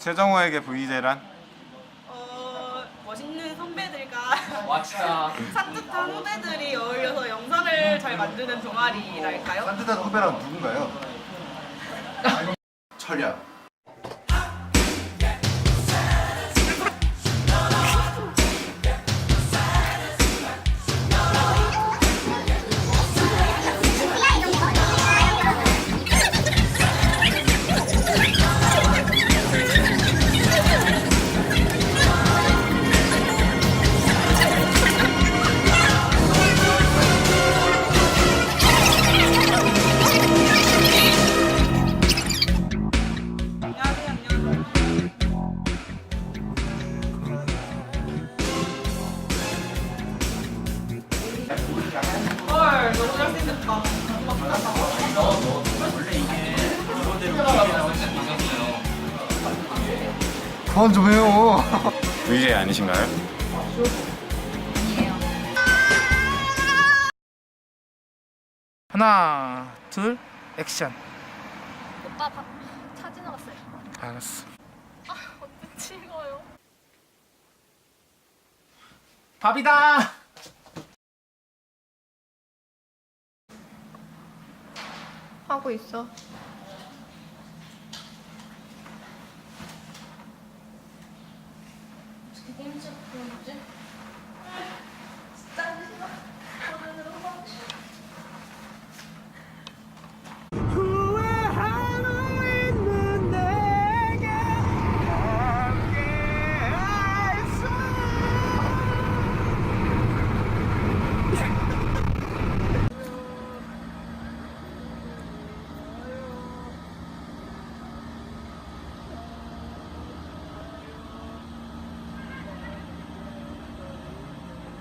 최정호에게 VJ란? 어, 멋있는 선배들과 와 진짜 산뜻한 후배들이 어울려서 영상을 잘 만드는 동아리랄까요? 산뜻한 후배란 누군가요? 철야. 그만 좀 해요. VJ 아니신가요? 하나, 둘, 액션. 오빠 밥 사진 나갔어요. 알았어. 어떻게 찍어요? 밥이다. 하고 있어.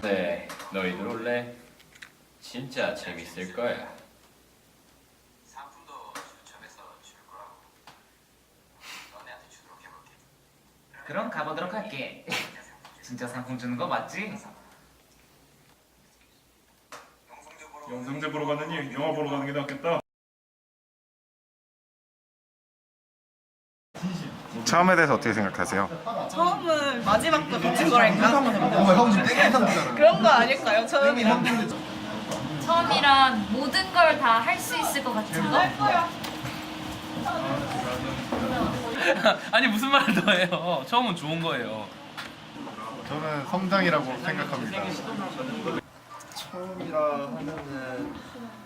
네 너희들 올래? 진짜 재밌을 거야 그럼 가보도록 할게. 진짜 상품 주는 거 맞지? 영상제 보러 가느니 영화 보러 가는 게 낫겠다. 처음에 대해서 어떻게 생각하세요? 처음은 마지막도 같은 거랄까? 형 지금 땡땡 상태잖아. 그런 거 아닐까요, 처음이랑? 처음이란 모든 걸 다 할 수 있을 것 같은 거? 아니 무슨 말을 더 해요? 처음은 좋은 거예요. 저는 성장이라고 생각합니다. 처음이라 하면은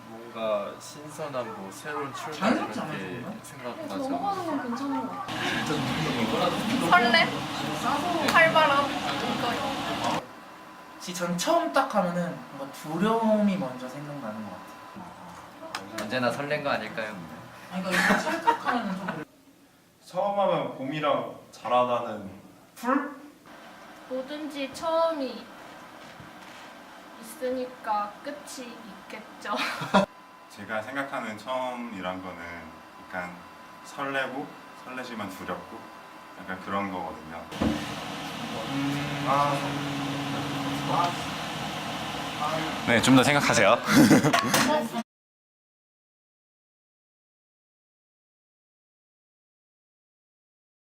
뭔가 신선한 뭐 새로운 출발 이렇게 생각나죠. 넘어가는 건 괜찮은 것 같아. 설레? 활발함? 이거요. 지전 처음 딱 하면은 뭔가 두려움이 먼저 생각나는 것 같아. 언제나 설렌 거 아닐까요? 아 이거 이거 찰떡하면은 좀 그래. 처음 하면 봄이랑 자라나는 풀? 뭐든지 처음이 있으니까 끝이 있겠죠. 제가 생각하는 처음이란 거는 약간 설레고 설레지만 두렵고 약간 그런 거거든요. 네, 좀 더 생각하세요.